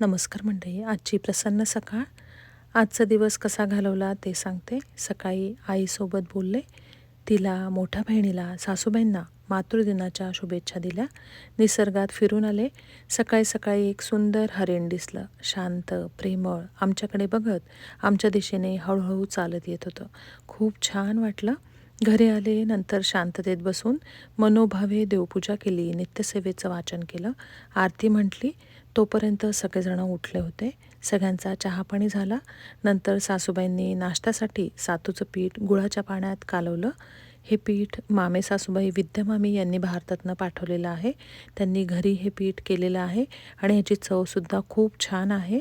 नमस्कार मंडळी आजची प्रसन्न सकाळ. आजचा दिवस कसा घालवला ते सांगते. सकाळी आईसोबत बोलले. तिला मोठ्या बहिणीला सासूबाईंना मातृदिनाच्या शुभेच्छा दिल्या. निसर्गात फिरून आले. सकाळी सकाळी एक सुंदर हरिण दिसलं. शांत प्रेमळ आमच्याकडे बघत आमच्या दिशेने हळूहळू चालत येत होतं. खूप छान वाटलं. घरी आले नंतर शांततेत बसून मनोभावे देवपूजा केली नित्यसेवेचं वाचन केलं. आरती म्हटली तोपर्यंत सगळेजणं उठले होते. सगळ्यांचा चहापाणी झाला. नंतर सासूबाईंनी नाश्त्यासाठी सातूचं पीठ गुळाच्या पाण्यात कालवलं. हे पीठ मामे सासूबाई विद्यामामी यांनी भारतातनं पाठवलेलं आहे. त्यांनी घरी हे पीठ केलेलं आहे आणि ह्याची चवसुद्धा खूप छान आहे.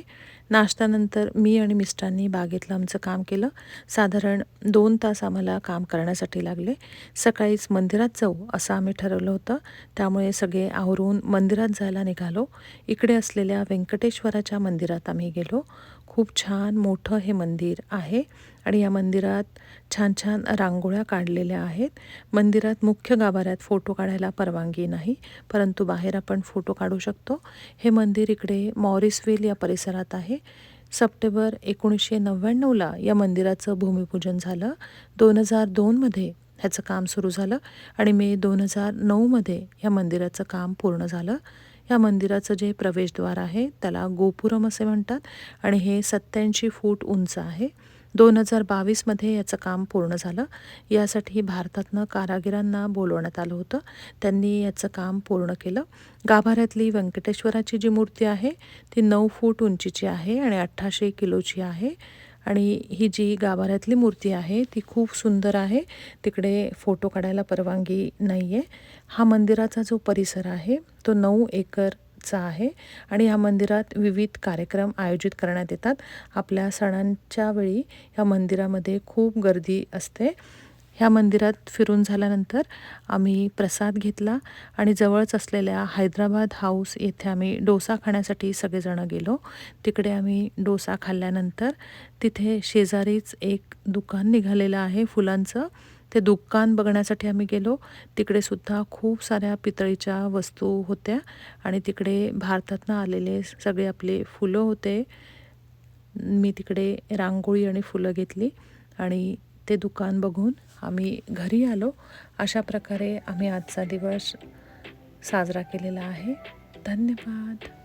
नाश्त्यानंतर मी आणि मिस्टरांनी बागेतलं आमचं काम केलं. साधारण दोन तास आम्हाला काम करण्यासाठी लागले. सकाळीच मंदिरात जाऊ असं आम्ही ठरवलं होतं. त्यामुळे सगळे आवरून मंदिरात जायला निघालो. इकडे असलेल्या व्यंकटेश्वराच्या मंदिरात आम्ही गेलो. खूप छान मोठं हे मंदिर आहे आणि या मंदिरात छान छान रांगोळ्या काढलेल्या आहेत. मंदिरात मुख्य गाभाऱ्यात फोटो काढायला परवानगी नाही परंतु बाहेर आपण फोटो काढू शकतो. हे मंदिर इकडे मॉरिसवेल या परिसरात आहे. सप्टेंबर एकोणीसशे नव्याण्णवला या मंदिराचं भूमिपूजन झालं. दोन हजार दोनमध्ये ह्याचं काम सुरू झालं आणि मे दोन हजार नऊमध्ये या मंदिराचं काम पूर्ण झालं. या मंदिराचं जे प्रवेशद्वार आहे त्याला गोपुरम असे म्हणतात आणि हे सत्याऐंशी फूट उंच आहे. दोन हजार बावीसमध्ये याचं काम पूर्ण झालं. यासाठी भारतातनं कारागिरांना बोलवण्यात आलं होतं. त्यांनी याचं काम पूर्ण केलं. गाभाऱ्यातली व्यंकटेश्वराची जी मूर्ती आहे ती नऊ फूट उंचीची आहे आणि अठ्ठाशे किलोची आहे. आणि ही जी गाभाऱ्यातली मूर्ती आहे ती खूप सुंदर आहे. तिकडे फोटो काढायला परवानगी नाही आहे हा मंदिराचा जो परिसर आहे तो नऊ एकर चा आहे. आणि ह्या मंदिरात विविध कार्यक्रम आयोजित करण्यात येतात. आपल्या सणांच्या वेळी ह्या मंदिरामध्ये खूप गर्दी असते. ह्या मंदिरात फिरून झाल्यानंतर आम्ही प्रसाद घेतला आणि जवळच असलेल्या हैदराबाद हाऊस येथे आम्ही डोसा खाण्यासाठी सगळेजणं गेलो. तिकडे आम्ही डोसा खाल्ल्यानंतर तिथे शेजारीच एक दुकान निघालेलं आहे फुलांचं. ते दुकान बघण्यासाठी आम्ही गेलो. तिकडे सुद्धा खूप साऱ्या पितळीच्या वस्तू होत्या आणि तिकडे भारतातनं आलेले सगळे आपले फुलं होते. मी तिकडे रांगोळी आणि फुलं घेतली आणि ते दुकान बघून आम्ही घरी आलो. अशा प्रकारे आम्ही आजचा दिवस साजरा केलेला आहे. धन्यवाद.